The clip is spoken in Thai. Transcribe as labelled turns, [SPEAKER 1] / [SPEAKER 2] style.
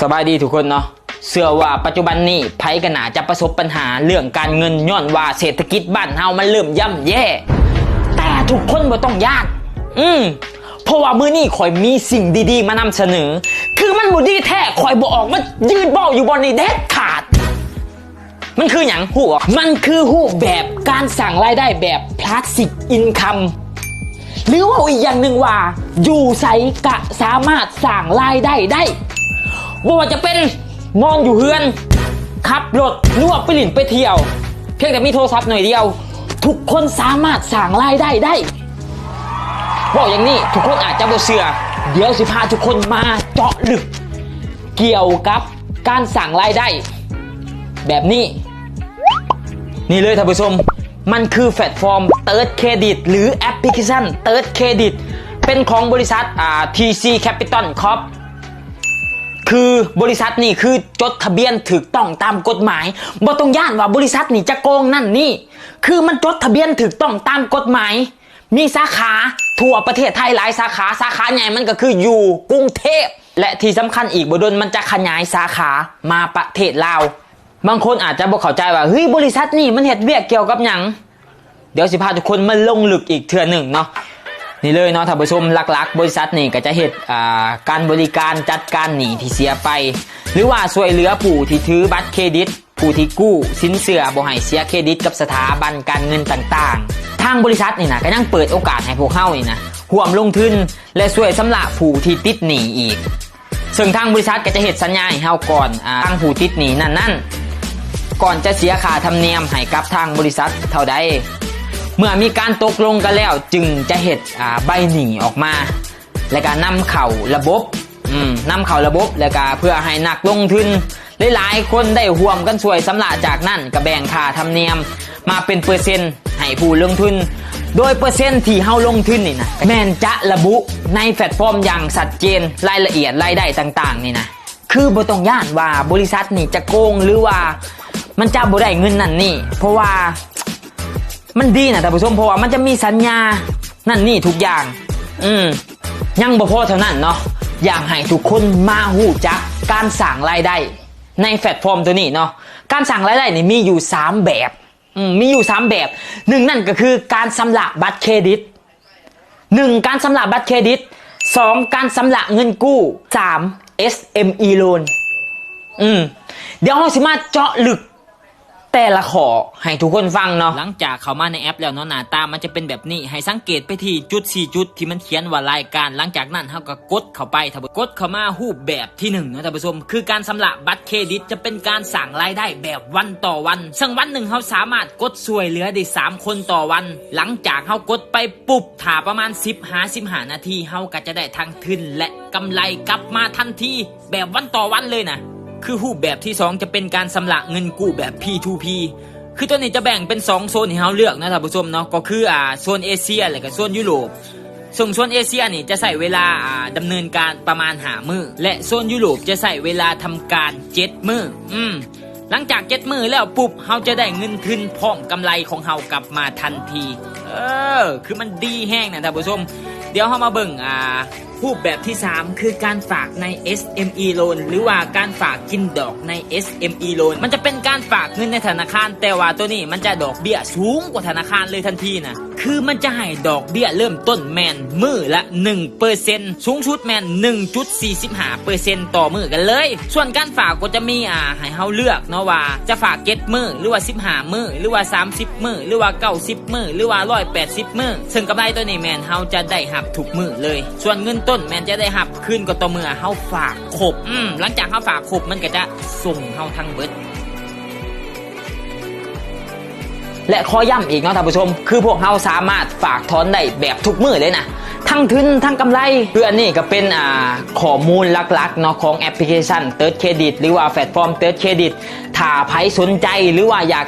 [SPEAKER 1] สบายดีทุกคนเนาะเชื่อว่าปัจจุบันนี้ไผกันหนาจะประสบปัญหาเรื่องการเงินย้อนว่าเศรษฐกิจบ้านเฮามันเริ่มย่ำแย่ แต่ทุกคนบ่ต้องยาก อืมเพราะว่ามื้อนี้ข่อยมีสิ่งดีๆ มานำเสนอ คือมันบ่ดีแท้ข่อยบ่ออกมายืนเบ้าอยู่บนนี้เด็ดขาด มันคืออย่างหูมันคือหูแบบการสั่งรายได้แบบพลาสติกอินคัมหรือว่าอีกอย่างหนึ่งว่า อยู่ใสกะสามารถสั่งรายได้ได้ บ่ว่าจะเป็นนอนอยู่เฮือนขับรถหรือว่าไปหลินไปเที่ยว เพียงแต่มีโทรศัพท์หน่อยเดียว ทุกคนสามารถสั่งรายได้ได้บอกอย่างนี้ทุกคนอาจจะบ่เชื่อเดี๋ยวสิพาทุกคนมาเจาะลึก เกี่ยวกับการสั่งรายได้ แบบนี้ นี่เลยท่านผู้ชม มันคือแพลตฟอร์ม Third Credit หรือแอปพลิเคชัน Third Credit เป็นของบริษัทอ่า TC Capital Corp คือบริษัทนี่คือจดทะเบียนถูกต้องตามกฎหมายบ่ต้องย่านว่าบริษัทนี่จะโกงนั่นนี่ คือมันจดทะเบียนถูกต้องตามกฎหมาย มีสาขาทั่วประเทศไทยหลายสาขาสาขาใหญ่มันก็คืออยู่กรุงเทพ และที่สำคัญอีกบดนมันจะขยายสาขามาประเทศลาวบางคนอาจจะบอกเข้าใจว่าเฮ้ยบริษัทนี่มันเห็ดเวียกเกี่ยวกับหยังเดี๋ยวสิพาทุกคนมาลงลึกอีกเทื่อหนึ่งเนาะ นี่เลยเนาะท่านผู้ชมหลักๆ บริษัทนี่ก็จะเห็ดการบริการจัดการหนี้ที่เสียไป หรือว่าช่วยเหลือผู้ที่ถือบัตรเครดิต ผู้ที่กู้สินเชื่อบ่ให้เสียเครดิตกับสถาบันการเงินต่างๆ ทางบริษัทนี่นะก็ยังเปิดโอกาสให้พวกเฮานี่นะร่วมลงทุนและช่วยสำระผู้ที่ติดหนี้อีก ซึ่งทางบริษัทก็จะเห็ดสัญญาให้เฮาก่อนอทางผู้ติดหนี้นั่นนั่นๆก่อนจะเสียค่าธรรมเนียมให้กับทางบริษัทเท่าใด มื่อมีการตกลงกันแล้วจึงจะเห็ดอ่าใบหนีออกมา และก็นำเข่าระบบอืมนำเข่าระบบแล้วก็เพื่อให้นักลงทุนหลายๆคนได้ห่วมกันช่วยสำระจากนั่นก็แบ่งค่าธรรมเนียม มาเป็นเปอร์เซ็นต์ให้ผู้ลงทุน โดยเปอร์เซ็นต์ที่เฮาลงทุนนี่นะแม่นจะระบุในแพลตฟอร์มอย่างชัดเจนรายละเอียดรายได้ต่างๆนี่นะคือบ่ต้องย่านว่าบริษัทนี่จะโกงหรือว่ามันจะบ่ได้เงินนั่นนี่ เพราะว่า มันดีนะท่านผู้ชมเพราะว่ามันจะมีสัญญา นั่นนี่ทุกอย่าง อืมยังบ่พอเท่านั้นเนาะอยากให้ทุกคนมาหูจักการสั่งรายได้ ในแพลตฟอร์มตัวนี้เนาะการสั่งรายได้นี่มีอยู่ 3 แบบอืมมีอยู่ 3 แบบหนึ่งนั่นก็คือการชำระบัตรเครดิตหนึ่งการชำระบัตรเครดิตสองการชำระเงินกู้สาม SME loan อืมเดี๋ยวเราสิมาเจาะลึก แต่ละขอให้ทุกคนฟังเนาะหลังจากเข้ามาในแอปแล้วเนาะหน้าตามันจะเป็นแบบนี้ ให้สังเกตไปที่จุด4จุดที่มันเขียนว่ารายการ หลังจากนั้นเฮาก็กดเข้าไปถ้ากดเข้ามารูปแบบที่1นะท่านผู้ชมคือการสำระบัตรเครดิตจะเป็นการสั่งรายได้แบบวันต่อวัน ซึ่งวันหนึ่งเฮาสามารถกดช่วยเหลือได้3คนต่อวัน หลังจากเฮากดไปปุ๊บถ้าประมาณ 10 5 15นาทีเฮาก็จะได้ทั้งทุนและกำไรกลับมาทันทีแบบวันต่อวันเลยนะ คือรูปแบบที่ 2 จะเป็นการสำระเงินกู้แบบ P2P คือตัวนี้จะแบ่งเป็น 2 โซนที่เราเลือกนะท่านผู้ชมเนาะก็คืออ่าโซนเอเชียและก็โซนยุโรปส่งโซนเอเชียนี่จะใส่เวลาอ่าดำเนินการประมาณหามือและโซนยุโรปจะใส่เวลาทำการเจ็ดมืออืมหลังจากเจ็ดมือแล้วปุ๊บเราจะได้เงินทุนพร้อมกำไรของเรากลับมาทันที เออ คือมันดีแห้งนะท่านผู้ชม เดี๋ยวเรามาเบิ่งอ่า รูปแบบที่ 3 คือการฝากใน SME loan หรือว่าการฝากกินดอกใน SME loan มันจะเป็นการฝากเงินในธนาคาร แต่ว่าตัวนี้มันจะดอกเบี้ยสูงกว่าธนาคารเลยทันทีนะคือมันจะให้ดอกเบี้ยเริ่มต้นแมนมือละ1%สูงสุดแมน1.45%ต่อมือกันเลย ส่วนการฝากก็จะมีอ่าให้เฮาเลือกเนาะว่าจะฝากเก็ตมือหรือว่า15มือหรือว่า 30 มือหรือว่า 90 มือหรือว่า180มือซึ่งกำไรตัวนี้แมนเฮาจะได้หับทุกมือเลย ส่วนเงินต้น้นแมนจะได้หับขึ้นก็ต่อเมื่อเฮาฝากครบอืมหลังจากเฮาฝากครบมันก็จะส่งเฮาทั้งเบิดและข้อย้ำอีกเนาะท่านผู้ชม คือพวกเราสามารถฝากถอนได้แบบทุกมือเลยนะทั้งทุนทั้งกำไรคืออันนี้ก็เป็นอ่าข้อมูลหลักๆเนาะของแอปพลิเคชัน Third Credit หรือว่าแพลตฟอร์ม Third Credit ถ้าใครสนใจหรือว่าอยาก